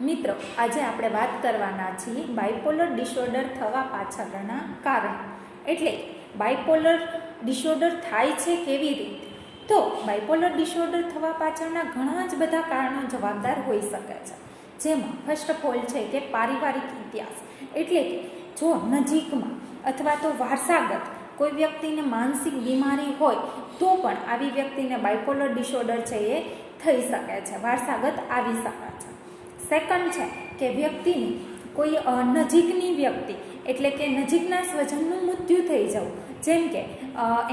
મિત્રો, આજે આપણે વાત કરવાના છીએ બાયપોલર ડિસઓર્ડર થવા પાછળના કારણ. એટલે બાયપોલર ડિસઓર્ડર થાય છે કેવી રીતે? તો બાયપોલર ડિસઓર્ડર થવા પાછળના ઘણા જ બધા કારણો જવાબદાર હોઈ શકે છે. જેમાં ફર્સ્ટ ઓફ ઓલ છે કે પારિવારિક ઇતિહાસ. એટલે કે જો નજીકમાં અથવા તો વારસાગત કોઈ વ્યક્તિને માનસિક બીમારી હોય, તો પણ આવી વ્યક્તિને બાયપોલર ડિસઓર્ડર છે એ થઈ શકે છે. વારસાગત આવી શકે છે. સેકન્ડ છે કે વ્યક્તિની કોઈ નજીકની વ્યક્તિ, એટલે કે નજીકના સ્વજનનું મૃત્યુ થઈ જવું. જેમ કે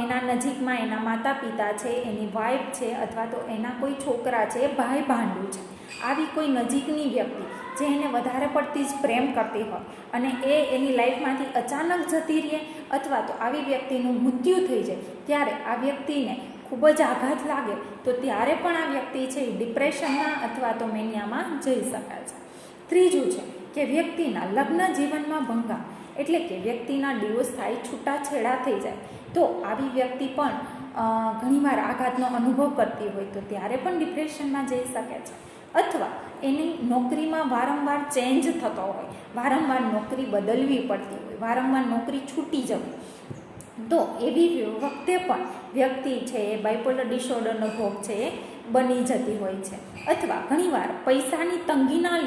એના નજીકમાં એના માતા પિતા છે, એની વાઈફ છે, અથવા તો એના કોઈ છોકરા છે ભાઈ ભાંડુ છે. આવી કોઈ નજીકની વ્યક્તિ જે એને વધારે પડતી જ પ્રેમ કરતી હોય અને એ એની લાઈફમાંથી અચાનક જતી રહે અથવા તો આવી વ્યક્તિનું મૃત્યુ થઈ જાય, ત્યારે આ વ્યક્તિને ખૂબ જ આઘાત લાગે, તો ત્યારે પણ આ વ્યક્તિ છે એ ડિપ્રેશનમાં અથવા તો મેનિયામાં જઈ શકે છે. ત્રીજું છે કે વ્યક્તિના લગ્ન જીવનમાં ભંગા એટલે કે વ્યક્તિના ડિવોર્સ થાય, છૂટાછેડા થઈ જાય, તો આવી વ્યક્તિ પણ ઘણીવાર આઘાતનો અનુભવ કરતી હોય, તો ત્યારે પણ ડિપ્રેશનમાં જઈ શકે છે. અથવા એની નોકરીમાં વારંવાર ચેન્જ થતો હોય, વારંવાર નોકરી બદલવી પડતી હોય, વારંવાર નોકરી છૂટી જવી. તો એવી વખતે પણ વ્યક્તિ છે એ બાયપોલર ડિસઓર્ડરનો ભોગ છે એ બની જતી હોય છે. અથવા ઘણીવાર પૈસાની તંગીના